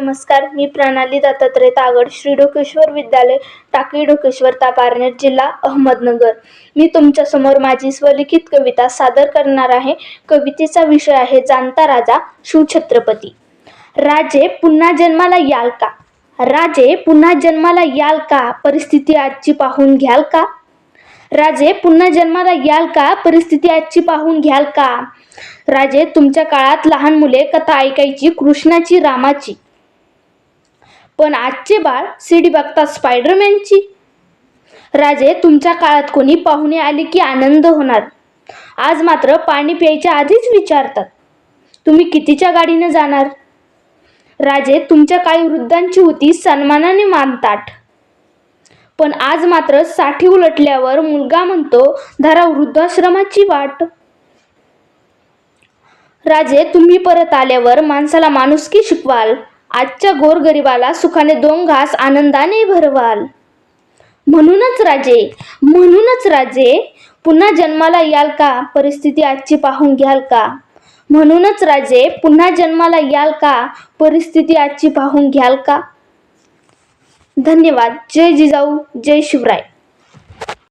नमस्कार मी प्रणाली दत्तात्रय तागड श्री डोकेश्वर विद्यालय टाकळी डोकेश्वर तापारनेर जिल्हा अहमदनगर. मी तुमच्यासमोर माझी स्वलिखित कविता सादर करणार आहे. कवितेचा विषय आहे जाणता राजा शिवछत्रपती राजे पुन्हा जन्माला याल का? राजे पुन्हा जन्माला याल का? परिस्थिती आजची पाहून घ्याल का? राजे पुन्हा जन्माला याल का? परिस्थिती आजची पाहून घ्याल का? राजे तुमच्या काळात लहान मुले कथा ऐकायची कृष्णाची रामाची. पण आजचे बाळ सीडी बघतात स्पायडरमॅनची. राजे तुमच्या काळात कोणी पाहुणे आले की आनंद होणार? आज मात्र पाणी प्यायच्या आधीच विचारतात. तुम्ही कितीच्या गाडीनं जाणार? राजे तुमच्या काळी वृद्धांची होती सन्मानाने मानताट पण आज मात्रसाठी उलटल्यावर मुलगा म्हणतो धरा वृद्धाश्रमाची वाट. राजे तुम्ही परत आल्यावर माणसाला माणुसकी शिकवाल. आजच्या गोरगरिबाला सुखाने दोन घास आनंदाने भरवाल. म्हणूनच राजे म्हणूनच राजे पुन्हा जन्माला याल का? परिस्थिती आजची पाहून घ्याल का? म्हणूनच राजे पुन्हा जन्माला याल का? परिस्थिती आजची पाहून घ्याल का? धन्यवाद. जय जिजाऊ जय शिवराय.